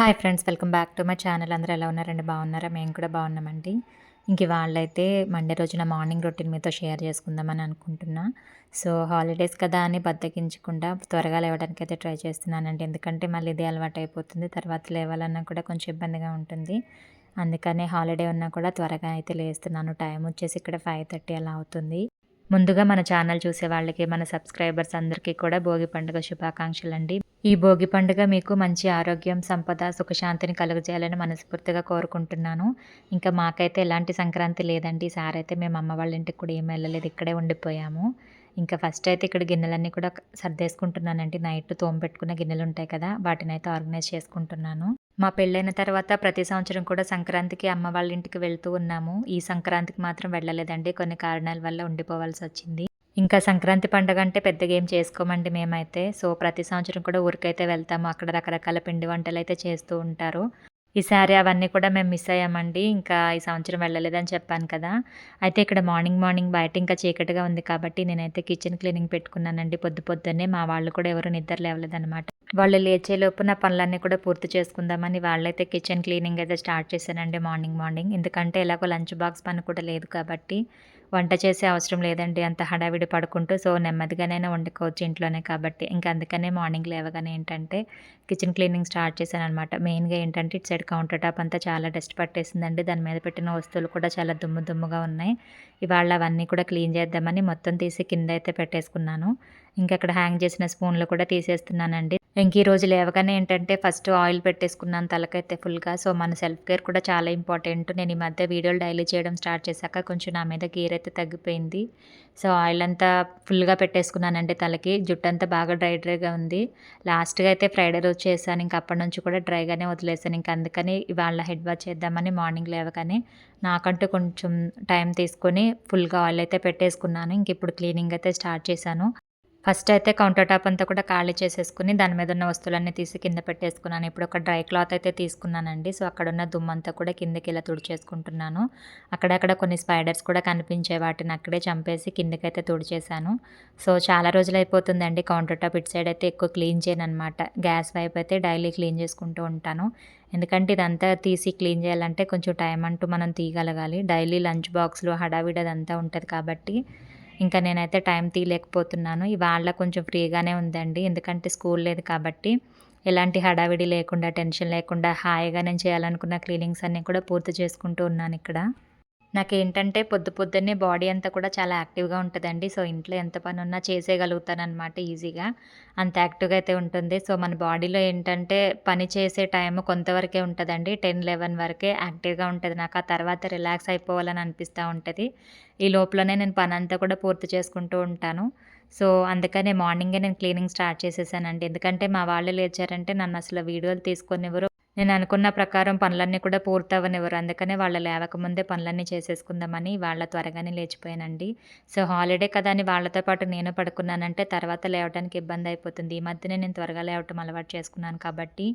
Hi friends welcome back to my channel. అందరూ ఎలా ఉన్నారండి? బాగున్నారా? మేము కూడా బాగున్నామండి. ఇంక వాళ్ళైతే మండే రోజున మార్నింగ్ రొటీన్ మీతో షేర్ చేసుకుందామని అనుకుంటున్నా. సో హాలిడేస్ కదా అని బద్దకించకుండా త్వరగా లేవడానికి అయితే ట్రై చేస్తున్నానండి. ఎందుకంటే మళ్ళీ ఇదే అలవాటు అయిపోతుంది. తర్వాత లేవాలన్నా కూడా కొంచెం ఇబ్బందిగా ఉంటుంది. అందుకనే హాలిడే ఉన్నా కూడా త్వరగా అయితే లేస్తున్నాను. టైం వచ్చేసి ఇక్కడ ఫైవ్ థర్టీ అలా అవుతుంది. ముందుగా మన ఛానల్ చూసే వాళ్ళకి మన సబ్స్క్రైబర్స్ అందరికీ కూడా భోగి పండుగ శుభాకాంక్షలు అండి ఈ భోగి పండుగ మీకు మంచి ఆరోగ్యం సంపద సుఖశాంతిని కలుగజేయాలని మనస్ఫూర్తిగా కోరుకుంటున్నాను. ఇంకా మాకైతే ఎలాంటి సంక్రాంతి లేదండి. ఈసారి అయితే మేము అమ్మ వాళ్ళ ఇంటికి కూడా ఏం వెళ్ళలేదు. ఇక్కడే ఉండిపోయాము. ఇంకా ఫస్ట్ అయితే ఇక్కడ గిన్నెలన్నీ కూడా సర్దేసుకుంటున్నానండి. నైట్ తోమ పెట్టుకున్న గిన్నెలు ఉంటాయి కదా వాటిని అయితే ఆర్గనైజ్ చేసుకుంటున్నాను. మా పెళ్ళైన తర్వాత ప్రతి సంవత్సరం కూడా సంక్రాంతికి అమ్మ వాళ్ళ ఇంటికి వెళ్తూ ఉన్నాము. ఈ సంక్రాంతికి మాత్రం వెళ్ళలేదండి. కొన్ని కారణాల వల్ల ఉండిపోవాల్సి వచ్చింది. ఇంకా సంక్రాంతి పండుగ అంటే పెద్దగా ఏం చేసుకోమండి మేమైతే. సో ప్రతి సంవత్సరం కూడా ఊరికైతే వెళ్తాము. అక్కడ రకరకాల పిండి వంటలు అయితే చేస్తూ ఉంటారు. ఈసారి అవన్నీ కూడా మేము మిస్ అయ్యామండి. ఇంకా ఈ సంవత్సరం వెళ్ళలేదని చెప్పాను కదా. అయితే ఇక్కడ మార్నింగ్ మార్నింగ్ బయట ఇంకా చీకటిగా ఉంది కాబట్టి నేనైతే కిచెన్ క్లీనింగ్ పెట్టుకున్నానండి. పొద్దు పొద్దున్నే మా వాళ్ళు కూడా ఎవరు నిద్ర లేవలేదన్నమాట. వాళ్ళు లేచేలోపు నా పనులన్నీ కూడా పూర్తి చేసుకుందామని వాళ్ళైతే కిచెన్ క్లీనింగ్ అయితే స్టార్ట్ చేశానండి మార్నింగ్ మార్నింగ్. ఎందుకంటే ఎలాగో లంచ్ బాక్స్ పని కూడా లేదు కాబట్టి వంట చేసే అవసరం లేదండి. అంత హడావిడి పడుకుంటూ సో నెమ్మదిగానైనా వండుకోవచ్చు ఇంట్లోనే కాబట్టి. ఇంకా అందుకనే మార్నింగ్ లేవగానే ఏంటంటే కిచెన్ క్లీనింగ్ స్టార్ట్ చేశాను అనమాట మెయిన్గా ఏంటంటే ఇటు సైడ్ కౌంటర్ టాప్ అంతా చాలా డస్ట్ పట్టేసిందండి. దాని మీద పెట్టిన వస్తువులు కూడా చాలా దుమ్ము దుమ్ముగా ఉన్నాయి. ఇవాళ అవన్నీ కూడా క్లీన్ చేద్దామని మొత్తం తీసి కింద అయితే పెట్టేసుకున్నాను. ఇంకా అక్కడ హ్యాంగ్ చేసిన స్పూన్లు కూడా తీసేస్తున్నానండి. ఇంక ఈ రోజు లేవగానే ఏంటంటే ఫస్ట్ ఆయిల్ పెట్టేసుకున్నాను తలకైతే ఫుల్గా సో మన సెల్ఫ్ కేర్ కూడా చాలా ఇంపార్టెంట్ నేను ఈ మధ్య వీడియోలు డైలీ చేయడం స్టార్ట్ చేశాక కొంచెం నా మీద గీర్ అయితే తగ్గిపోయింది. సో ఆయిల్ అంతా ఫుల్గా పెట్టేసుకున్నానండి తలకి. జుట్టు అంతా బాగా డ్రై డ్రైగా ఉంది. లాస్ట్గా అయితే ఫ్రైడే రోజు చేశాను. ఇంకా అప్పటి నుంచి కూడా డ్రైగానే వదిలేసాను ఇంకా అందుకని ఇవాళ హెడ్ వాష్ చేద్దామని మార్నింగ్ లేవగానే నాకంటూ కొంచెం టైం తీసుకొని ఫుల్గా ఆయిల్ అయితే పెట్టేసుకున్నాను. ఇంక ఇప్పుడు క్లీనింగ్ అయితే స్టార్ట్ చేశాను. ఫస్ట్ అయితే కౌంటర్ టాప్ అంతా కూడా ఖాళీ చేసేసుకుని దాని మీద ఉన్న వస్తువులన్నీ తీసి కింద పెట్టేసుకున్నాను. ఇప్పుడు ఒక డ్రై క్లాత్ అయితే తీసుకున్నానండి. సో అక్కడ ఉన్న దుమ్మంతా కూడా కిందకి ఇలా తుడిచేసుకుంటున్నాను. అక్కడక్కడ కొన్ని స్పైడర్స్ కూడా కనిపించే వాటిని అక్కడే చంపేసి కిందకైతే తుడిచేశాను. సో చాలా రోజులు అయిపోతుందండి కౌంటర్ టాప్ ఇటు సైడ్ అయితే ఎక్కువ క్లీన్ చేయను అనమాట గ్యాస్ వైపు అయితే డైలీ క్లీన్ చేసుకుంటూ ఉంటాను. ఎందుకంటే ఇదంతా తీసి క్లీన్ చేయాలంటే కొంచెం టైం అంటూ మనం తీయగలగాలి. డైలీ లంచ్ బాక్స్లో హడావిడి అదంతా ఉంటుంది కాబట్టి ఇంకా నేనైతే టైం తీయలేకపోతున్నాను. ఇవాళ కొంచెం ఫ్రీగానే ఉందండి. ఎందుకంటే స్కూల్ లేదు కాబట్టి ఎలాంటి హడావిడి లేకుండా టెన్షన్ లేకుండా హాయిగా నేను చేయాలనుకున్న క్లీనింగ్స్ అన్నీ కూడా పూర్తి చేసుకుంటూ ఉన్నాను ఇక్కడ. నాకేంటంటే పొద్దు పొద్దున్నే బాడీ అంతా కూడా చాలా యాక్టివ్గా ఉంటుందండి. సో ఇంట్లో ఎంత పని ఉన్నా చేసేయగలుగుతాను అనమాట ఈజీగా. అంత యాక్టివ్గా అయితే ఉంటుంది. సో మన బాడీలో ఏంటంటే పని చేసే టైం కొంతవరకే ఉంటుందండి. టెన్ లెవెన్ వరకే యాక్టివ్గా ఉంటుంది. నాకు ఆ తర్వాత రిలాక్స్ అయిపోవాలని అనిపిస్తూ ఉంటుంది. ఈ లోపలనే నేను పని అంతా కూడా పూర్తి చేసుకుంటూ ఉంటాను. సో అందుకనే మార్నింగే నేను క్లీనింగ్ స్టార్ట్ చేసేసానండి. ఎందుకంటే మా వాళ్ళు లేచారంటే నన్ను అసలు వీడియోలు తీసుకొనివ్వరు. నేను అనుకున్న ప్రకారం పనులన్నీ కూడా పూర్తవనివ్వరు అందుకనే వాళ్ళు లేవకముందే పనులన్నీ చేసేసుకుందామని వాళ్ళ త్వరగానే లేచిపోయానండి. సో హాలిడే కదా అని వాళ్ళతో పాటు నేను పడుకున్నానంటే తర్వాత లేవడానికి ఇబ్బంది అయిపోతుంది. ఈ మధ్యనే నేను త్వరగా లేవటం అలవాటు చేసుకున్నాను కాబట్టి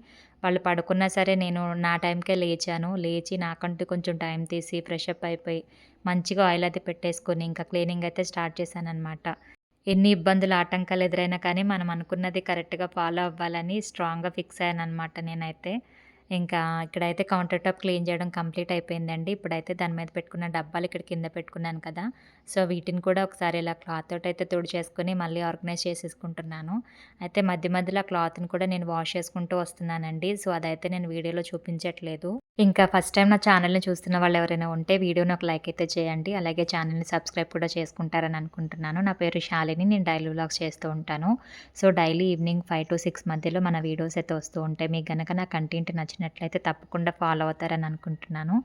వాళ్ళు పడుకున్నా సరే నేను నా టైంకే లేచాను. లేచి నాకంటూ కొంచెం టైం తీసి ఫ్రెష్ అప్ అయిపోయి మంచిగా ఆయిల్ అయితే పెట్టేసుకొని ఇంకా క్లీనింగ్ అయితే స్టార్ట్ చేశాను అనమాట ఎన్ని ఇబ్బందులు ఆటంకాలు ఎదురైనా కానీ మనం అనుకున్నది కరెక్ట్గా ఫాలో అవ్వాలని స్ట్రాంగ్గా ఫిక్స్ అయ్యాను అనమాట నేనైతే. ఇంకా ఇక్కడైతే కౌంటర్ టాప్ క్లీన్ చేయడం కంప్లీట్ అయిపోయిందండి. ఇప్పుడైతే దాని మీద పెట్టుకున్న డబ్బాలు ఇక్కడ కింద పెట్టుకున్నాను కదా. సో వీటిని కూడా ఒకసారి ఇలా క్లాత్ తోటి అయితే తుడి చేసుకుని మళ్ళీ ఆర్గనైజ్ చేసేసుకుంటున్నాను. అయితే మధ్య మధ్యలో ఆ క్లాత్ని కూడా నేను వాష్ చేసుకుంటూ వస్తున్నానండి. సో అదైతే నేను వీడియోలో చూపించట్లేదు. ఇంకా ఫస్ట్ టైం నా ఛానల్ని చూస్తున్న వాళ్ళు ఎవరైనా ఉంటే వీడియోని ఒక లైక్ అయితే చేయండి. అలాగే ఛానల్ని సబ్స్క్రైబ్ కూడా చేసుకుంటారని అనుకుంటున్నాను. నా పేరు శాలిని. నేను డైలీ వ్లాగ్స్ చేస్తూ ఉంటాను. So daily evening five to six మధ్యలో మన వీడియోస్ అయితే వస్తూ ఉంటాయి. మీకు కనుక నా కంటెంట్ నచ్చినట్లయితే తప్పకుండా ఫాలో అవుతారని అనుకుంటున్నాను.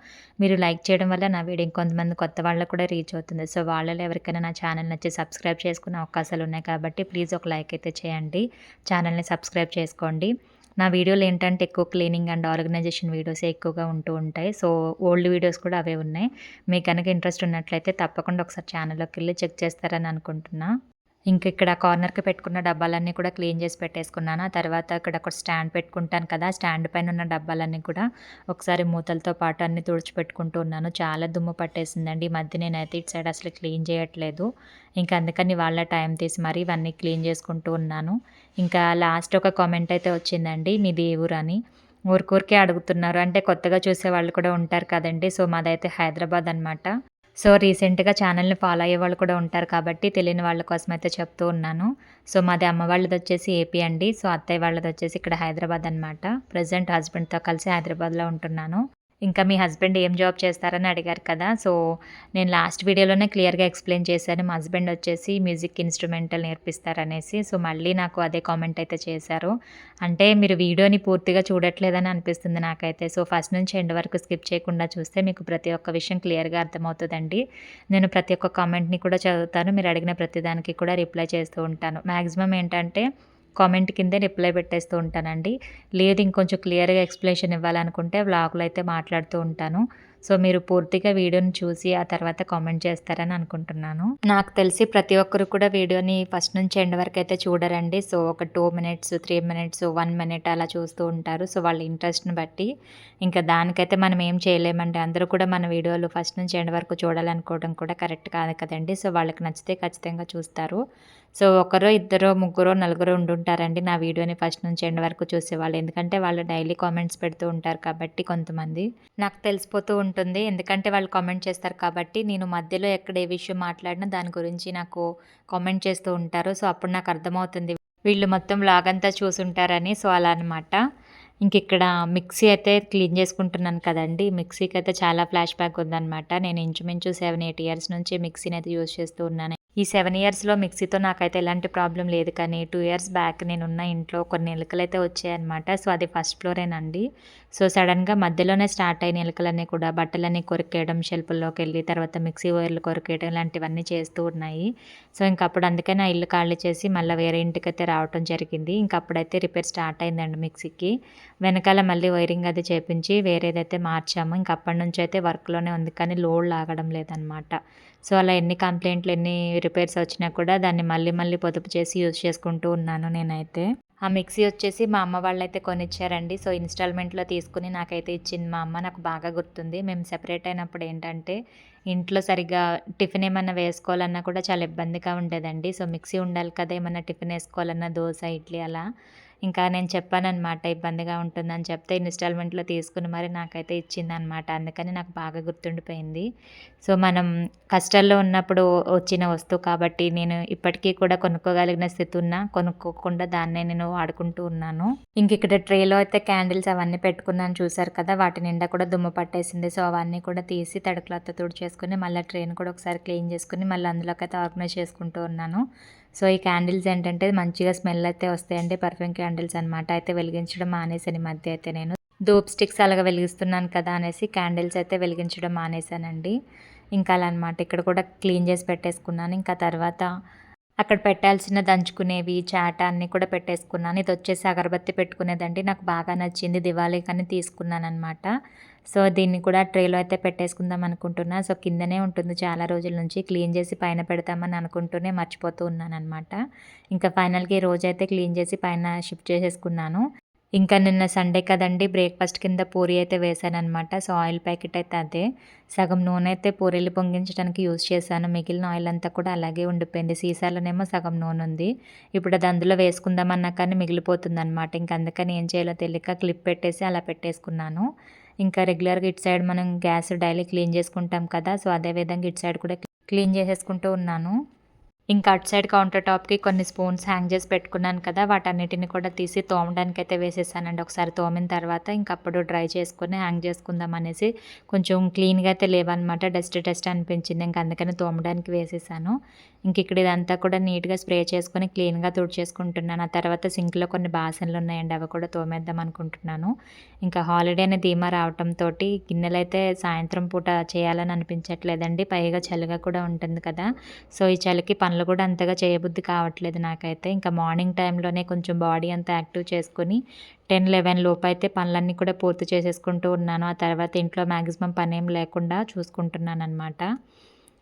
మీరు లైక్ చేయడం వల్ల నా వీడియో ఇంకొంతమంది కొత్త వాళ్ళకు కూడా రీచ్ అవుతుంది. సో వాళ్ళలో ఎవరికైనా నా ఛానల్ నచ్చి సబ్స్క్రైబ్ చేసుకునే అవకాశాలు ఉన్నాయి కాబట్టి ప్లీజ్ ఒక లైక్ అయితే చేయండి. ఛానల్ని సబ్స్క్రైబ్ చేసుకోండి. నా వీడియోలు ఏంటంటే ఎక్కువ క్లీనింగ్ అండ్ ఆర్గనైజేషన్ వీడియోస్ ఎక్కువగా ఉంటూ ఉంటాయి. సో ఓల్డ్ వీడియోస్ కూడా అవే ఉన్నాయి. మీకు కనుక ఇంట్రెస్ట్ ఉన్నట్లయితే తప్పకుండా ఒకసారి ఛానల్లోకి వెళ్ళి చెక్ చేస్తారని అనుకుంటున్నా. ఇంక ఇక్కడ కార్నర్కి పెట్టుకున్న డబ్బాలన్నీ కూడా క్లీన్ చేసి పెట్టేసుకున్నాను. ఆ తర్వాత ఇక్కడ ఒక స్టాండ్ పెట్టుకుంటాను కదా స్టాండ్ పైన ఉన్న డబ్బాలన్నీ కూడా ఒకసారి మూతలతో పాటు అన్ని తుడిచిపెట్టుకుంటూ ఉన్నాను. చాలా దుమ్ము పట్టేసిందండి. ఈ మధ్య నేనైతే ఇటు సైడ్ అసలు క్లీన్ చేయట్లేదు. ఇంకా అందుకని వాళ్ళ టైం తీసి మరీ ఇవన్నీ క్లీన్ చేసుకుంటూ ఉన్నాను. ఇంకా లాస్ట్ ఒక కామెంట్ అయితే వచ్చిందండి మీది ఏ ఊరు అని. ఊరికూరికే అడుగుతున్నారు. అంటే కొత్తగా చూసే వాళ్ళు కూడా ఉంటారు కదండి. సో మాదైతే హైదరాబాద్ అనమాట సో రీసెంట్గా ఛానల్ని ఫాలో అయ్యే వాళ్ళు కూడా ఉంటారు కాబట్టి తెలియని వాళ్ళ కోసం అయితే చెప్తూ ఉన్నాను. సో మాది అమ్మ వాళ్ళది వచ్చేసి ఏపీ అండి. సో అత్తయ్య వాళ్ళది వచ్చేసి ఇక్కడ హైదరాబాద్ అనమాట ప్రజెంట్ హస్బెండ్తో కలిసి హైదరాబాద్లో ఉంటున్నాను. ఇంకా మీ హస్బెండ్ ఏం జాబ్ చేస్తారని అడిగారు కదా. సో నేను లాస్ట్ వీడియోలోనే క్లియర్గా ఎక్స్ప్లెయిన్ చేశాను. మా హస్బెండ్ వచ్చేసి మ్యూజిక్ ఇన్స్ట్రుమెంటల్ నేర్పిస్తారనేసి. సో మళ్ళీ నాకు అదే కామెంట్ అయితే చేశారు. అంటే మీరు వీడియోని పూర్తిగా చూడట్లేదని అనిపిస్తుంది నాకైతే. సో ఫస్ట్ నుంచి ఎండ్ వరకు స్కిప్ చేయకుండా చూస్తే మీకు ప్రతి ఒక్క విషయం క్లియర్గా అర్థమవుతుందండి. నేను ప్రతి ఒక్క కామెంట్ని కూడా చదువుతాను. మీరు అడిగిన ప్రతిదానికి కూడా రిప్లై చేస్తూ ఉంటాను. మ్యాక్సిమం ఏంటంటే కామెంట్ కిందే రిప్లై పెట్టేస్తూ ఉంటానండి. లేదు ఇంకొంచెం క్లియర్గా ఎక్స్ప్లెనేషన్ ఇవ్వాలనుకుంటే వ్లాగ్లో అయితే మాట్లాడుతూ ఉంటాను. సో మీరు పూర్తిగా వీడియోని చూసి ఆ తర్వాత కామెంట్ చేస్తారని అనుకుంటున్నాను. నాకు తెలిసి ప్రతి ఒక్కరు కూడా వీడియోని ఫస్ట్ నుంచి ఎండ్ వరకు అయితే చూడరండి. సో ఒక two minutes three minutes one minute అలా చూస్తూ ఉంటారు. సో వాళ్ళ ఇంట్రెస్ట్ని బట్టి ఇంకా దానికైతే మనం ఏం చేయలేమండి. అందరూ కూడా మన వీడియోలు ఫస్ట్ నుంచి ఎండ్ వరకు చూడాలనుకోవడం కూడా కరెక్ట్ కాదు కదండి. సో వాళ్ళకి నచ్చితే ఖచ్చితంగా చూస్తారు. సో ఒకరో ఇద్దరు ముగ్గురు నలుగురు ఉండుంటారండి నా వీడియోని ఫస్ట్ నుంచి ఎండ్ వరకు చూసేవాళ్ళు. ఎందుకంటే వాళ్ళు డైలీ కామెంట్స్ పెడుతూ ఉంటారు కాబట్టి కొంతమంది. నాకు తెలిసిపోతూ ఉంటుంది ఎందుకంటే వాళ్ళు కామెంట్ చేస్తారు కాబట్టి నేను మధ్యలో ఎక్కడ ఏ విషయం మాట్లాడినా దాని గురించి నాకు కామెంట్ చేస్తూ ఉంటారు. సో అప్పుడు నాకు అర్థమవుతుంది. వీళ్ళు మొత్తం లాగంతా చూసుంటారని. సో అలా అనమాట ఇంక ఇక్కడ మిక్సీ అయితే క్లీన్ చేసుకుంటున్నాను కదండి. మిక్సీకి అయితే చాలా ఫ్లాష్ బ్యాక్ ఉందన్నమాట. నేను ఇంచుమించు సెవెన్ ఎయిట్ ఇయర్స్ నుంచి మిక్సీని అయితే యూజ్ చేస్తూ ఉన్నాను. ఈ సెవెన్ ఇయర్స్లో మిక్సీతో నాకైతే ఎలాంటి ప్రాబ్లం లేదు. కానీ టూ ఇయర్స్ బ్యాక్ నేను ఉన్న ఇంట్లో కొన్ని ఎలుకలు అయితే వచ్చాయన్నమాట. సో అది ఫస్ట్ ఫ్లోరేనండి. సో సడన్గా మధ్యలోనే స్టార్ట్ అయిన ఎలుకలన్నీ కూడా బట్టలన్నీ కొరికేయడం షెల్పుల్లోకి వెళ్ళి తర్వాత మిక్సీ వైర్లు కొరికేయడం ఇలాంటివన్నీ చేస్తూ ఉన్నాయి. సో ఇంక అప్పుడు అందుకే నా ఇల్లు ఖాళీ చేసి మళ్ళీ వేరే ఇంటికి అయితే రావడం జరిగింది. ఇంక అప్పుడైతే రిపేర్ స్టార్ట్ అయిందండి మిక్సీకి. వెనకాల మళ్ళీ వైరింగ్ అది చేపించి వేరేదైతే మార్చాము. ఇంకప్పటి నుంచి అయితే వర్క్లోనే ఉంది. కానీ లోడ్ లాగడం లేదనమాట సో అలా ఎన్ని కంప్లైంట్లు ఎన్ని రిపేర్స్ వచ్చినా కూడా దాన్ని మళ్ళీ మళ్ళీ పొదుపు చేసి యూజ్ చేసుకుంటూ ఉన్నాను నేనైతే. ఆ మిక్సీ వచ్చేసి మా అమ్మ వాళ్ళైతే కొనిచ్చారండి. సో ఇన్స్టాల్మెంట్లో తీసుకుని నాకైతే ఇచ్చింది మా అమ్మ. నాకు బాగా గుర్తుంది. మేము సెపరేట్ అయినప్పుడు ఏంటంటే ఇంట్లో సరిగ్గా టిఫిన్ ఏమన్నా వేసుకోవాలన్నా కూడా చాలా ఇబ్బందిగా ఉండేదండి. సో మిక్సీ ఉండాలి కదా ఏమన్నా టిఫిన్ వేసుకోవాలన్నా దోశ ఇడ్లీ అలా. ఇంకా నేను చెప్పానమాట ఇబ్బందిగా ఉంటుందని చెప్తే ఇన్స్టాల్మెంట్లో తీసుకుని మరి నాకైతే ఇచ్చిందనమాట అందుకని నాకు బాగా గుర్తుండిపోయింది. సో మనం కష్టాల్లో ఉన్నప్పుడు వచ్చిన వస్తువు కాబట్టి నేను ఇప్పటికీ కూడా కొనుక్కోగలిగిన స్థితి ఉన్నా కొనుక్కోకుండా దాన్నే నేను వాడుకుంటూ ఉన్నాను. ఇంక ఇక్కడ ట్రేలో అయితే క్యాండిల్స్ అవన్నీ పెట్టుకున్నాను చూసారు కదా వాటి నిండా కూడా దుమ్ము పట్టేసింది. సో అవన్నీ కూడా తీసి తడి తుడి చేసుకుని మళ్ళీ ట్రైన్ కూడా ఒకసారి క్లీన్ చేసుకుని మళ్ళీ అందులోకి అయితే ఆర్గనైజ్ చేసుకుంటూ ఉన్నాను. సో ఈ క్యాండిల్స్ ఏంటంటే మంచిగా స్మెల్ అయితే వస్తాయండి పర్ఫ్యూమ్ క్యాండిల్స్ అనమాట అయితే వెలిగించడం మానేసాను మధ్య అయితే నేను. ధూప్ స్టిక్స్ అలాగా వెలిగిస్తున్నాను కదా అనేసి క్యాండిల్స్ అయితే వెలిగించడం మానేశానండి. ఇంకా అలా అనమాట ఇక్కడ కూడా క్లీన్ చేసి పెట్టేసుకున్నాను. ఇంకా తర్వాత అక్కడ పెట్టాల్సిన దంచుకునేవి చాట అన్నీ కూడా పెట్టేసుకున్నాను. ఇది వచ్చేసి అగరబత్తి పెట్టుకునేదండి. నాకు బాగా నచ్చింది. దివాళీ కానీ తీసుకున్నాను అనమాట సో దీన్ని కూడా ట్రేలో అయితే పెట్టేసుకుందాం అనుకుంటున్నా. సో కిందనే ఉంటుంది చాలా రోజుల నుంచి. క్లీన్ చేసి పైన పెడతామని అనుకుంటూనే మర్చిపోతూ ఉన్నాను అనమాట ఇంకా ఫైనల్గా ఈ రోజు అయితే క్లీన్ చేసి పైన షిఫ్ట్ చేసేసుకున్నాను. ఇంకా నిన్న సండే కదండి బ్రేక్ఫాస్ట్ కింద పూరి అయితే వేసానమాట సో ఆయిల్ ప్యాకెట్ అయితే అదే. సగం నూనె అయితే పూరీలు పొంగించడానికి యూజ్ చేశాను. మిగిలిన ఆయిల్ అంతా కూడా అలాగే ఉండిపోయింది. సీసాలోనేమో సగం నూనె ఉంది. ఇప్పుడు అది అందులో వేసుకుందామన్నా కానీ మిగిలిపోతుంది అనమాట ఇంకా అందుకని ఏం చేయాలో తెలియక క్లిప్ పెట్టేసి అలా పెట్టేసుకున్నాను. ఇంకా రెగ్యులర్గా ఇటు సైడ్ మనం గ్యాస్ డైలీ క్లీన్ చేసుకుంటాం కదా సో అదేవిధంగా ఇటు సైడ్ కూడా క్లీన్ చేసేసుకుంటూ ఉన్నాను. ఇంకా అటు సైడ్ కౌంటర్ టాప్కి కొన్ని స్పూన్స్ హ్యాంగ్ చేసి పెట్టుకున్నాను కదా వాటన్నిటిని కూడా తీసి తోమడానికి అయితే వేసేసానండి. ఒకసారి తోమిన తర్వాత ఇంకా అప్పుడు డ్రై చేసుకుని హ్యాంగ్ చేసుకుందాం అనేసి కొంచెం క్లీన్గా అయితే లేవన్నమాట డస్ట్ డస్ట్ అనిపించింది. ఇంక అందుకని తోమడానికి వేసేసాను. ఇంక ఇక్కడ ఇదంతా కూడా నీట్గా స్ప్రే చేసుకొని క్లీన్గా తుడిచేసుకుంటున్నాను. ఆ తర్వాత సింక్లో కొన్ని బాసనలు ఉన్నాయండి అవి కూడా తోమేద్దాం అనుకుంటున్నాను. ఇంకా హాలిడే అనే ధీమా రావడంతో గిన్నెలు అయితే సాయంత్రం పూట చేయాలని అనిపించట్లేదండి. పైగా చలిగా కూడా ఉంటుంది కదా సో ఈ చలికి పనులు పనులు కూడా అంతగా చేయబుద్ధి కావట్లేదు నాకైతే. ఇంకా మార్నింగ్ టైంలోనే కొంచెం బాడీ అంతా యాక్టివ్ చేసుకొని టెన్ లెవెన్ లోపు అయితే పనులన్నీ కూడా పూర్తి చేసేసుకుంటూ ఉన్నాను. ఆ తర్వాత ఇంట్లో మ్యాక్సిమం పని ఏం లేకుండా చూసుకుంటున్నాను అనమాట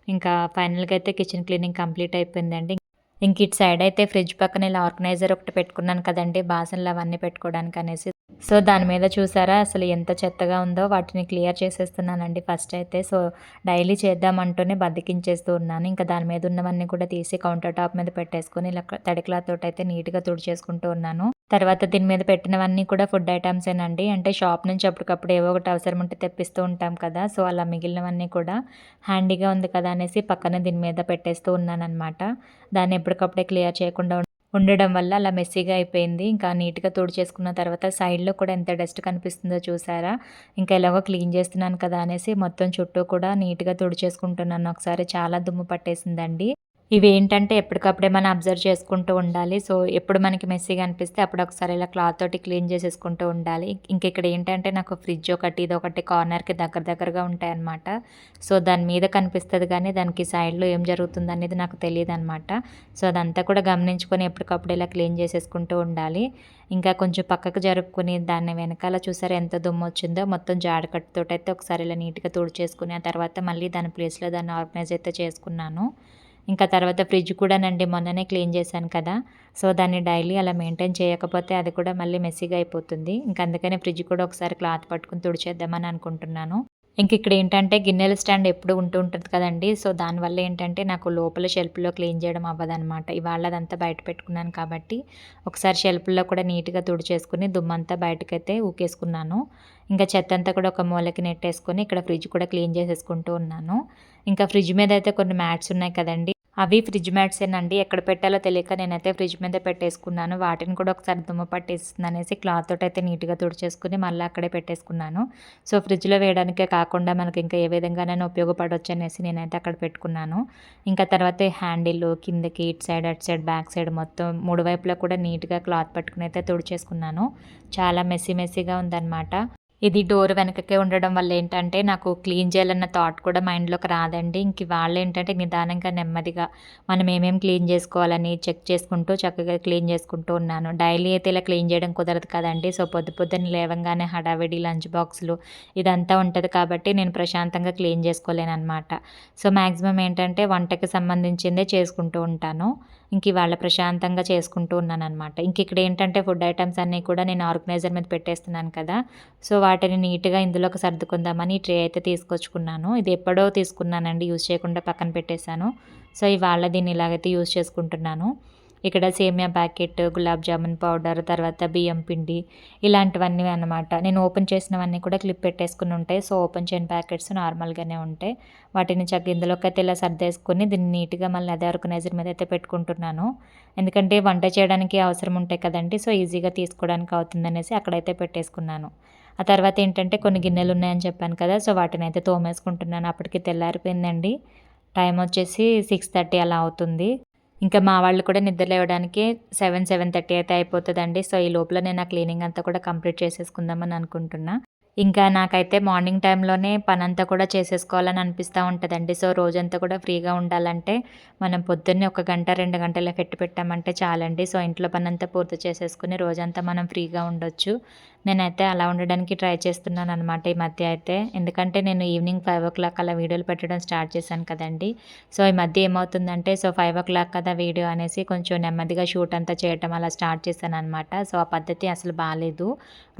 ఇంకా ఫైనల్గా అయితే కిచెన్ క్లీనింగ్ కంప్లీట్ అయిపోయిందండి. ఇంక ఇటు సైడ్ అయితే ఫ్రిడ్జ్ పక్కన ఇలా ఆర్గనైజర్ ఒకటి పెట్టుకున్నాను కదండి బాసనలు అవన్నీ పెట్టుకోవడానికి అనేసి. సో దాని మీద చూసారా అసలు ఎంత చెత్తగా ఉందో వాటిని క్లియర్ చేసేస్తున్నానండి ఫస్ట్ అయితే. సో డైలీ చేద్దామంటూనే బద్దకించేస్తూ ఉన్నాను. ఇంకా దాని మీద ఉన్నవన్నీ కూడా తీసి కౌంటర్ టాప్ మీద పెట్టేసుకొని ఇలా తడి క్లాత్ తోటి అయితే నీట్గా తుడిచేసుకుంటూ ఉన్నాను. తర్వాత దీని మీద పెట్టినవన్నీ కూడా ఫుడ్ ఐటమ్సేనండి అంటే షాప్ నుంచి అప్పటికప్పుడు ఏవో ఒకటి అవసరం ఉంటే తెప్పిస్తూ ఉంటాం కదా. సో అలా మిగిలినవన్నీ కూడా హ్యాండీగా ఉంది కదా అనేసి పక్కన దీని మీద పెట్టేస్తూ ఉన్నానన్నమాట. దాన్ని ఎప్పటికప్పుడే క్లియర్ చేయకుండా ఉండడం వల్ల అలా మెస్సీగా అయిపోయింది. ఇంకా నీట్గా తుడిచేసుకున్న తర్వాత సైడ్లో కూడా ఎంత డస్ట్ కనిపిస్తుందో చూసారా? ఇంకా ఎలాగో క్లీన్ చేస్తున్నాను కదా అనేసి మొత్తం చుట్టూ కూడా నీట్గా తుడిచేసుకుంటున్నాను ఒకసారి చాలా దుమ్ము పట్టేసిందండి. ఇవి ఏంటంటే ఎప్పటికప్పుడే మనం అబ్జర్వ్ చేసుకుంటూ ఉండాలి. సో ఎప్పుడు మనకి మెస్సీగా అనిపిస్తే అప్పుడు ఒకసారి ఇలా క్లాత్ తోటి క్లీన్ చేసేసుకుంటూ ఉండాలి. ఇంక ఇక్కడ ఏంటంటే నాకు ఫ్రిడ్జ్ ఒకటి ఇది ఒకటి కార్నర్కి దగ్గర దగ్గరగా ఉంటాయన్నమాట. సో దాని మీద కనిపిస్తుంది కానీ దానికి సైడ్లో ఏం జరుగుతుంది అనేది నాకు తెలియదు అనమాట సో అదంతా కూడా గమనించుకొని ఎప్పటికప్పుడు ఇలా క్లీన్ చేసేసుకుంటూ ఉండాలి. ఇంకా కొంచెం పక్కకు జరుపుకుని దాన్ని వెనకాల చూసారు ఎంత దుమ్ము వచ్చిందో మొత్తం జాడకట్టుతో అయితే ఒకసారి ఇలా నీట్గా తుడిచేసుకుని ఆ తర్వాత మళ్ళీ దాని ప్లేస్లో దాన్ని ఆర్గనైజ్ అయితే చేసుకున్నాను. ఇంకా తర్వాత ఫ్రిడ్జ్ కూడానండి మొన్ననే క్లీన్ చేశాను కదా. సో దాన్ని డైలీ అలా మెయింటైన్ చేయకపోతే అది కూడా మళ్ళీ మెస్సీగా అయిపోతుంది. ఇంకా అందుకనే ఫ్రిడ్జ్ కూడా ఒకసారి క్లాత్ పట్టుకుని తుడిచేద్దామని అనుకుంటున్నాను. ఇంక ఇక్కడ ఏంటంటే గిన్నెల స్టాండ్ ఎప్పుడు ఉంటూ ఉంటుంది కదండి. సో దానివల్ల ఏంటంటే నాకు లోపల షెల్ఫ్లో క్లీన్ చేయడం అవ్వదనమాట ఇవాళ అదంతా బయట పెట్టుకున్నాను కాబట్టి ఒకసారి షెల్ఫ్లో కూడా నీట్గా తుడిచేసుకుని దుమ్మంతా బయటకైతే ఊకేసుకున్నాను. ఇంకా చెత్త అంతా కూడా ఒక మూలకి నెట్టేసుకొని ఇక్కడ ఫ్రిడ్జ్ కూడా క్లీన్ చేసేసుకుంటూ ఉన్నాను. ఇంకా ఫ్రిడ్జ్ మీద అయితే కొన్ని మ్యాట్స్ ఉన్నాయి కదండి. అవి ఫ్రిడ్జ్ మ్యాట్సేనండి ఎక్కడ పెట్టాలో తెలియక నేనైతే ఫ్రిడ్జ్ మీద పెట్టేసుకున్నాను. వాటిని కూడా ఒకసారి దుమ్మ పట్టేస్తుంది అనేసి క్లాత్ తోటి అయితే నీట్గా తుడిచేసుకుని మళ్ళీ అక్కడే పెట్టేసుకున్నాను. సో ఫ్రిడ్జ్లో వేయడానికే కాకుండా మనకి ఇంకా ఏ విధంగానైనా ఉపయోగపడవచ్చు అనేసి నేనైతే అక్కడ పెట్టుకున్నాను. ఇంకా తర్వాత హ్యాండిల్ కిందకి ఇటు సైడ్ అటు సైడ్ బ్యాక్ సైడ్ మొత్తం మూడు వైపులా కూడా నీట్గా క్లాత్ పట్టుకుని అయితే తుడిచేసుకున్నాను. చాలా మెస్సీ మెస్సీగా ఉందన్నమాట. ఇది డోర్ వెనకకే ఉండడం వల్ల ఏంటంటే నాకు క్లీన్ చేయాలన్న థాట్ కూడా మైండ్లోకి రాదండి. ఇంక వాళ్ళు ఏంటంటే నిదానంగా నెమ్మదిగా మనం ఏమేం క్లీన్ చేసుకోవాలని చెక్ చేసుకుంటూ చక్కగా క్లీన్ చేసుకుంటూ ఉన్నాను. డైలీ అయితే ఇలా క్లీన్ చేయడం కుదరదు కదండి. సో పొద్దు పొద్దున్న లేవంగానే హడావిడి లంచ్ బాక్సులు ఇదంతా ఉంటుంది కాబట్టి నేను ప్రశాంతంగా క్లీన్ చేసుకోలేను అనమాట సో మ్యాక్సిమం ఏంటంటే వంటకి సంబంధించిందే చేసుకుంటూ ఉంటాను. ఇంక ఇవాళ ప్రశాంతంగా చేసుకుంటూ ఉన్నాను అనమాట ఇంక ఇక్కడ ఏంటంటే ఫుడ్ ఐటమ్స్ అన్నీ కూడా నేను ఆర్గనైజర్ మీద పెట్టేస్తున్నాను కదా. సో వాటిని నీట్గా ఇందులోకి సర్దుకుందామని ట్రే అయితే తీసుకొచ్చుకున్నాను. ఇది ఎప్పుడో తీసుకున్నానండి యూజ్ చేయకుండా పక్కన పెట్టేశాను. సో ఇవాళ దీన్ని ఇలాగైతే యూజ్ చేసుకుంటున్నాను. ఇక్కడ సేమియా ప్యాకెట్ గులాబ్ జామున్ పౌడర్ తర్వాత బియ్యం పిండి ఇలాంటివన్నీ అనమాట నేను ఓపెన్ చేసినవన్నీ కూడా క్లిప్ పెట్టేసుకుని ఉంటాయి. సో ఓపెన్ చేయని ప్యాకెట్స్ నార్మల్గానే ఉంటాయి. వాటిని చక్క ఇందులోకి అయితే ఇలా సర్దేసుకొని దీన్ని నీట్గా మళ్ళీ అదే ఆర్గనైజర్ మీద అయితే పెట్టుకుంటున్నాను. ఎందుకంటే వంట చేయడానికి అవసరం ఉంటాయి కదండి. సో ఈజీగా తీసుకోవడానికి అవుతుందనేసి అక్కడైతే పెట్టేసుకున్నాను. ఆ తర్వాత ఏంటంటే కొన్ని గిన్నెలు ఉన్నాయని చెప్పాను కదా. సో వాటిని అయితే తోమేసుకుంటున్నాను. అప్పటికి తెల్లారిపోయిందండి. టైం వచ్చేసి సిక్స్ థర్టీ అలా అవుతుంది. ఇంకా మా వాళ్ళు కూడా నిద్ర లేవడానికి సెవెన్ సెవెన్ థర్టీ అయితే అయిపోతుందండి. సో ఈ లోపల నేను ఆ క్లీనింగ్ అంతా కూడా కంప్లీట్ చేసేసుకుందామని అనుకుంటున్నా. ఇంకా నాకైతే మార్నింగ్ టైంలోనే పనంతా కూడా చేసేసుకోవాలని అనిపిస్తూ ఉంటుందండి. సో రోజంతా కూడా ఫ్రీగా ఉండాలంటే మనం పొద్దున్నే ఒక గంట రెండు గంటలు పెట్టి పెట్టామంటే చాలండి. సో ఇంట్లో పనంతా పూర్తి చేసేసుకుని రోజంతా మనం ఫ్రీగా ఉండొచ్చు. నేనైతే అలా ఉండడానికి ట్రై చేస్తున్నాను అనమాట ఈ మధ్య అయితే. ఎందుకంటే నేను ఈవినింగ్ ఫైవ్ ఓ క్లాక్ అలా వీడియోలు పెట్టడం స్టార్ట్ చేశాను కదండి. సో ఈ మధ్య ఏమవుతుందంటే సో ఫైవ్ ఓ క్లాక్ కదా వీడియో అనేసి కొంచెం నెమ్మదిగా షూట్ అంతా చేయటం అలా స్టార్ట్ చేశాను అనమాట సో ఆ పద్ధతి అసలు బాగాలేదు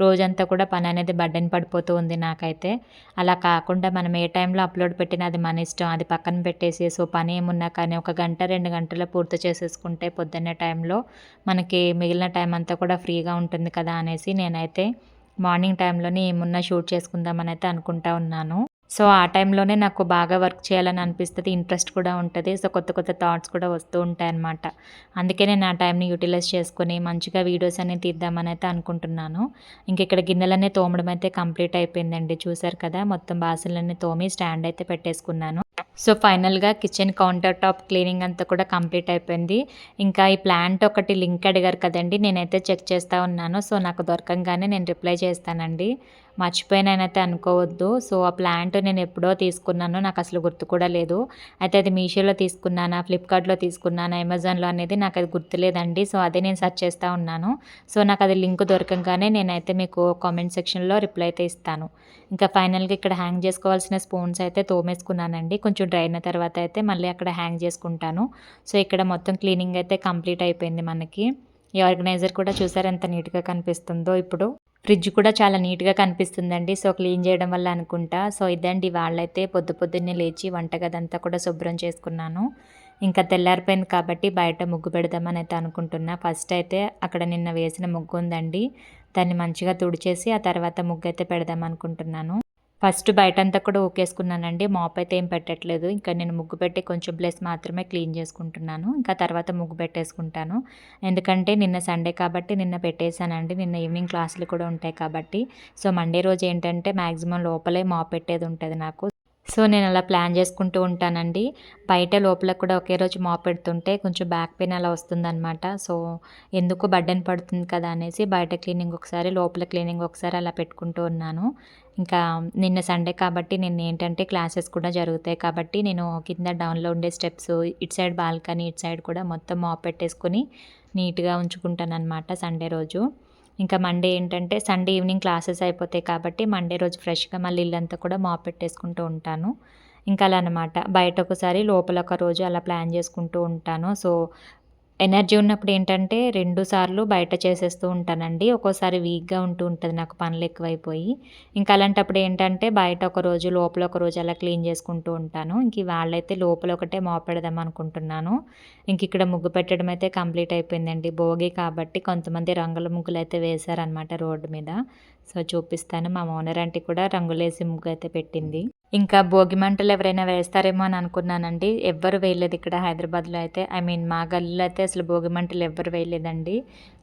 రోజంతా కూడా పని అనేది బడ్డని పడిపోతూ ఉంది నాకైతే. అలా కాకుండా మనం ఏ టైంలో అప్లోడ్ పెట్టినా అది మన ఇష్టం. అది పక్కన పెట్టేసి సో పని ఏమున్నా కానీ ఒక గంట రెండు గంటలు పూర్తి చేసేసుకుంటే పొద్దున్నే టైంలో మనకి మిగిలిన టైం అంతా కూడా ఫ్రీగా ఉంటుంది కదా అనేసి నేనైతే మార్నింగ్ టైంలోనే ఏమున్నా షూట్ చేసుకుందామని అయితే అనుకుంటా ఉన్నాను. సో ఆ టైంలోనే నాకు బాగా వర్క్ చేయాలని అనిపిస్తుంది ఇంట్రెస్ట్ కూడా ఉంటుంది. సో కొత్త కొత్త థాట్స్ కూడా వస్తూ ఉంటాయి అన్నమాట. అందుకే నేను ఆ టైంని యూటిలైజ్ చేసుకొని మంచిగా వీడియోస్ అనేవి తీద్దామని అయితే అనుకుంటున్నాను. ఇంక ఇక్కడ గిన్నెలన్నీ తోమడం అయితే కంప్లీట్ అయిపోయిందండి. చూసారు కదా మొత్తం బాసనలన్నీ తోమి స్టాండ్ అయితే పెట్టేసుకున్నాను. సో ఫైనల్గా కిచెన్ కౌంటర్ టాప్ క్లీనింగ్ అంతా కూడా కంప్లీట్ అయిపోయింది. ఇంకా ఈ ప్లాంట్ ఒకటి లింక్ అడిగారు కదండి నేనైతే చెక్ చేస్తూ ఉన్నాను. సో నాకు దొరకంగానే నేను రిప్లై చేస్తానండి. మర్చిపోయినైతే అనుకోవద్దు. సో ఆ ప్లాంట్ నేను ఎప్పుడో తీసుకున్నాను నాకు అసలు గుర్తు కూడా లేదు. అయితే అది మీషోలో తీసుకున్నానా ఫ్లిప్కార్ట్లో తీసుకున్నానా అమెజాన్లో అనేది నాకు అది గుర్తులేదండి. సో అదే నేను సెర్చ్ చేస్తూ ఉన్నాను. సో నాకు అది లింక్ దొరకంగానే నేనైతే మీకు కామెంట్ సెక్షన్లో రిప్లై అయితే ఇస్తాను. ఇంకా ఫైనల్గా ఇక్కడ హ్యాంగ్ చేసుకోవాల్సిన స్పూన్స్ అయితే తోమేసుకున్నానండి. కొంచెం డ్రై అయిన తర్వాత అయితే మళ్ళీ అక్కడ హ్యాంగ్ చేసుకుంటాను. సో ఇక్కడ మొత్తం క్లీనింగ్ అయితే కంప్లీట్ అయిపోయింది మనకి. ఈ ఆర్గనైజర్ కూడా చూసారు ఎంత నీట్గా కనిపిస్తుందో ఇప్పుడు. ఫ్రిడ్జ్ కూడా చాలా నీట్గా కనిపిస్తుందండి. సో క్లీన్ చేయడం వల్ల అనుకుంటా. సో ఇదండి వాళ్ళైతే పొద్దు పొద్దున్నే లేచి వంటగదంతా కూడా శుభ్రం చేసుకున్నాను. ఇంకా తెల్లారిపోయింది కాబట్టి బయట ముగ్గు పెడదామని అయితే అనుకుంటున్నా. ఫస్ట్ అయితే అక్కడ నిన్న వేసిన ముగ్గు ఉందండి దాన్ని మంచిగా తుడిచేసి ఆ తర్వాత ముగ్గు అయితే పెడదాం అనుకుంటున్నాను ఫస్ట్ బయటంతా కూడా ఊకేసుకున్నానండి. మాప్ అయితే ఏం పెట్టట్లేదు. ఇంకా నేను ముగ్గు పెట్టి కొంచెం ప్లేస్ మాత్రమే క్లీన్ చేసుకుంటున్నాను. ఇంకా తర్వాత ముగ్గు పెట్టేసుకుంటాను. ఎందుకంటే నిన్న సండే కాబట్టి నిన్న పెట్టేశానండి. నిన్న ఈవినింగ్ క్లాసులు కూడా ఉంటాయి కాబట్టి. సో మండే రోజు ఏంటంటే మ్యాక్సిమం లోపలే మాప్ పెట్టేది ఉంటుంది నాకు. సో నేను అలా ప్లాన్ చేసుకుంటూ ఉంటానండి. బయట లోపల కూడా ఒకే రోజు మాప్ పెడుతుంటే కొంచెం బ్యాక్ పెయిన్ అలా వస్తుందన్నమాట. సో ఎందుకు బడ్డన్ పడుతుంది కదా అనేసి బయట క్లీనింగ్ ఒకసారి లోపల క్లీనింగ్ ఒకసారి అలా పెట్టుకుంటూ ఉన్నాను. ఇంకా నిన్న సండే కాబట్టి నిన్న ఏంటంటే క్లాసెస్ కూడా జరుగుతాయి కాబట్టి నేను కింద డౌన్లో ఉండే స్టెప్స్ ఇటు సైడ్ బాల్కనీ ఇటు సైడ్ కూడా మొత్తం మాప్ పెట్టేసుకొని నీట్గా ఉంచుకుంటాను అనమాట సండే రోజు. ఇంకా మండే ఏంటంటే సండే ఈవినింగ్ క్లాసెస్ అయిపోతాయి కాబట్టి మండే రోజు ఫ్రెష్గా మళ్ళీ ఇల్లంతా కూడా మాప్ పెట్టేసుకుంటూ ఉంటాను. ఇంకా అలా అనమాట బయట ఒకసారి లోపల ఒక రోజు అలా ప్లాన్ చేసుకుంటూ ఉంటాను. సో ఎనర్జీ ఉన్నప్పుడు ఏంటంటే రెండు సార్లు బయట చేసేస్తూ ఉంటానండి. ఒక్కోసారి వీక్గా ఉంటూ ఉంటుంది నాకు పనులు ఎక్కువైపోయి. ఇంకా అలాంటప్పుడు ఏంటంటే బయట ఒక రోజు లోపల ఒక రోజు అలా క్లీన్ చేసుకుంటూ ఉంటాను. ఇంక వాళ్ళైతే లోపల ఒకటే మోపెడదాం అనుకుంటున్నాను. ఇంక ఇక్కడ ముగ్గు పెట్టడం అయితే కంప్లీట్ అయిపోయిందండి. భోగి కాబట్టి కొంతమంది రంగుల ముగ్గులు అయితే వేశారనమాట రోడ్డు మీద. సో చూపిస్తాను. మా ఓనర్ ఆంటీ కూడా రంగులేసి ముగ్గు అయితే పెట్టింది. ఇంకా భోగి మంటలు ఎవరైనా వేస్తారేమో అని అనుకున్నానండి. ఎవ్వరు వేయలేదు ఇక్కడ హైదరాబాద్లో అయితే. ఐ మీన్ మా గల్లీలో అయితే అసలు భోగి మంటలు ఎవ్వరు వేయలేదండి.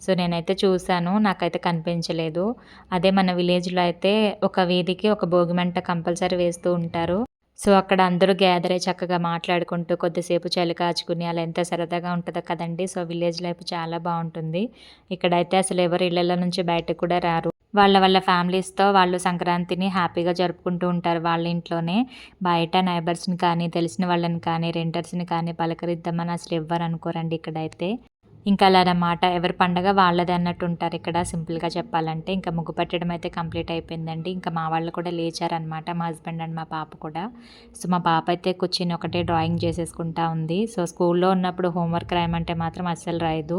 సో నేనైతే చూశాను. నాకైతే కనిపించలేదు. అదే మన విలేజ్లో అయితే ఒక వీధికి ఒక భోగి మంట కంపల్సరీ వేస్తూ ఉంటారు. సో అక్కడ అందరూ గ్యాదర్ అయ్యి చక్కగా మాట్లాడుకుంటూ కొద్దిసేపు చలి కాచుకుని అలా ఎంత సరదాగా ఉంటుందో కదండి. సో విలేజ్ లైఫ్ చాలా బాగుంటుంది. ఇక్కడైతే అసలు ఎవరు ఇళ్ళ నుంచి బయటకు కూడా రారు. వాళ్ళ వాళ్ళ ఫ్యామిలీస్తో వాళ్ళు సంక్రాంతిని హ్యాపీగా జరుపుకుంటూ ఉంటారు వాళ్ళ ఇంట్లోనే. బయట నైబర్స్ని కానీ తెలిసిన వాళ్ళని కానీ రెంటర్స్ని కానీ పలకరిద్దామని అసలు ఎవ్వరు అనుకోరండి ఇక్కడైతే. ఇంకా అలా అన్నమాట. ఎవరి పండగ వాళ్ళది అన్నట్టు ఉంటారు. ఇక్కడ సింపుల్గా చెప్పాలంటే ఇంకా ముగ్గు పెట్టడం అయితే కంప్లీట్ అయిపోయిందండి. ఇంకా మా వాళ్ళు కూడా లేచారనమాట మా హస్బెండ్ అండ్ మా పాప కూడా. సో మా పాప అయితే కూర్చొని ఒకటే డ్రాయింగ్ చేసేసుకుంటా ఉంది. సో స్కూల్లో ఉన్నప్పుడు హోంవర్క్ రాయమంటే మాత్రం అస్సలు రాయదు.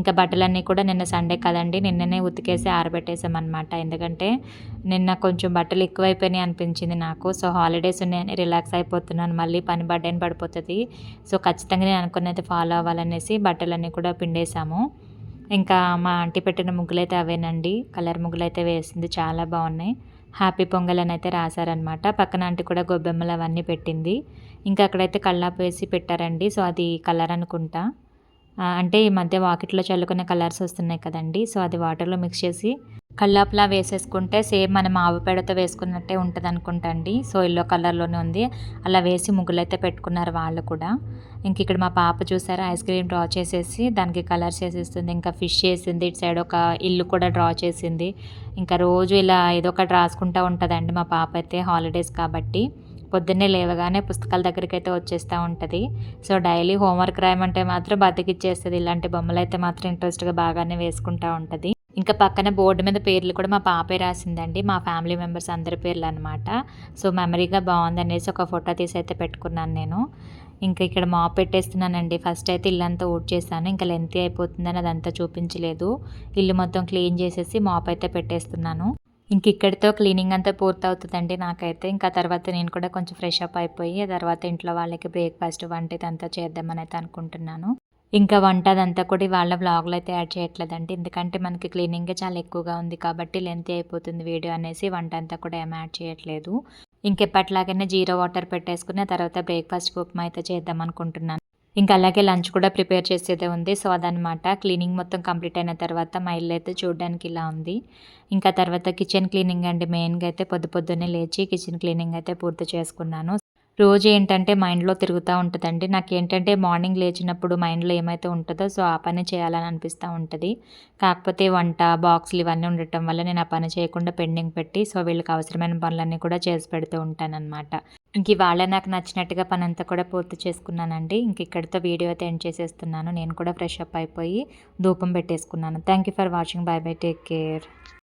ఇంకా బట్టలన్నీ కూడా నిన్న సండే కదండి. నిన్ననే ఉతికేసి ఆరబెట్టేసామన్నమాట ఎందుకంటే నిన్న కొంచెం బట్టలు ఎక్కువైపోయినాయి అనిపించింది నాకు. సో హాలిడేస్ ఉన్నాయని రిలాక్స్ అయిపోతున్నాను. మళ్ళీ పని బడ్డని పడిపోతుంది. సో ఖచ్చితంగా నేను అనుకున్నది ఫాలో అవ్వాలనేసి బట్టలన్నీ కూడా పిండేసాము ఇంకా మా ఆంటీ పెట్టిన ముగ్గులు అయితే అవేనండి. కలర్ ముగ్గులు అయితే వేసింది. చాలా బాగున్నాయి. హ్యాపీ పొంగల్ అని అయితే రాశారనమాట పక్కన ఆంటీ కూడా గొబ్బెమ్మలు అవన్నీ పెట్టింది. ఇంకా అక్కడైతే కల్లాపు వేసి పెట్టారండి. సో అది కలర్ అనుకుంటా. అంటే ఈ మధ్య వాకిట్లో చల్లుకునే కలర్స్ వస్తున్నాయి కదండి. సో అది వాటర్లో మిక్స్ చేసి కల్లాపులా వేసేసుకుంటే సేమ్ మనం ఆవు పేడతో వేసుకున్నట్టే ఉంటుంది అనుకుంటండి సో ఎల్లో కలర్లోనే ఉంది. అలా వేసి ముగ్గులైతే పెట్టుకున్నారు వాళ్ళు కూడా. ఇంక ఇక్కడ మా పాప చూసారా ఐస్ క్రీమ్ డ్రా చేసేసి దానికి కలర్స్ వేసేస్తుంది. ఇంకా ఫిష్ చేసింది ఇటు సైడ్ ఒక ఇల్లు కూడా డ్రా చేసింది. ఇంకా రోజు ఇలా ఏదో ఒకటి రాసుకుంటూ ఉంటుందండి మా పాప అయితే హాలిడేస్ కాబట్టి. పొద్దున్నే లేవగానే పుస్తకాల దగ్గరికి అయితే వచ్చేస్తూ ఉంటుంది. సో డైలీ హోంవర్క్ రాయమంటే మాత్రం బతికిచ్చేస్తుంది. ఇలాంటి బొమ్మలు అయితే మాత్రం ఇంట్రెస్ట్గా బాగానే వేసుకుంటూ ఉంటుంది. ఇంకా పక్కన బోర్డు మీద పేర్లు కూడా మా పాపే రాసిందండి. మా ఫ్యామిలీ మెంబర్స్ అందరి పేర్లు అనమాట సో మెమరీగా బాగుంది అనేసి ఒక ఫోటో తీసి అయితే పెట్టుకున్నాను నేను. ఇంకా ఇక్కడ మాప్ పెట్టేస్తున్నానండి. ఫస్ట్ అయితే ఇల్లంతా ఊడ్ చేశాను ఇంకా లెంత్ అయిపోతుందని అదంతా చూపించలేదు. ఇల్లు మొత్తం క్లీన్ చేసేసి మాప్ అయితే పెట్టేస్తున్నాను. ఇంక ఇక్కడితో క్లీనింగ్ అంతా పూర్తవుతుందండి నాకైతే. ఇంకా తర్వాత నేను కూడా కొంచెం ఫ్రెష్ అప్ అయిపోయి తర్వాత ఇంట్లో వాళ్ళకి బ్రేక్ఫాస్ట్ వంట ఇదంతా చేద్దామని అయితే అనుకుంటున్నాను. ఇంకా వంట అదంతా కూడా వాళ్ళ వ్లాగ్లో అయితే యాడ్ చేయట్లేదండి. ఎందుకంటే మనకి క్లీనింగ్ చాలా ఎక్కువగా ఉంది కాబట్టి లెంత్ అయిపోతుంది వీడియో అనేసి వంట అంతా కూడా ఏం యాడ్ చేయట్లేదు. ఇంకెప్పట్లాగానే జీరో వాటర్ పెట్టేసుకుని తర్వాత బ్రేక్ఫాస్ట్ ఉప్మా అయితే చేద్దాం అనుకుంటున్నాను. ఇంకా అలాగే లంచ్ కూడా ప్రిపేర్ చేసేదే ఉంది. సో అదనమాట క్లీనింగ్ మొత్తం కంప్లీట్ అయిన తర్వాత మా ఇల్లు అయితే చూడడానికి ఇలా ఉంది. ఇంకా తర్వాత కిచెన్ క్లీనింగ్ అండి. మెయిన్గా అయితే పొద్దు పొద్దున్నే లేచి కిచెన్ క్లీనింగ్ అయితే పూర్తి చేసుకున్నాను. రోజు ఏంటంటే మైండ్లో తిరుగుతూ ఉంటుందండి. నాకు ఏంటంటే మార్నింగ్ లేచినప్పుడు మైండ్లో ఏమైతే ఉంటుందో సో ఆ పని చేయాలని అనిపిస్తూ ఉంటుంది. కాకపోతే వంట బాక్సులు ఇవన్నీ ఉండటం వల్ల నేను ఆ పని చేయకుండా పెండింగ్ పెట్టి సో వీళ్ళకి అవసరమైన పనులన్నీ కూడా చేసి పెడుతూ ఉంటానన్నమాట. ఇంక ఇవాళ నాకు నచ్చినట్టుగా పని అంతా కూడా పూర్తి చేసుకున్నానండి. ఇంక ఇక్కడితో వీడియో అయితే ఎండ్ చేసేస్తున్నాను. నేను కూడా ఫ్రెష్ అప్ అయిపోయి ధూపం పెట్టేసుకున్నాను. Thank you for watching. Bye bye. Take care.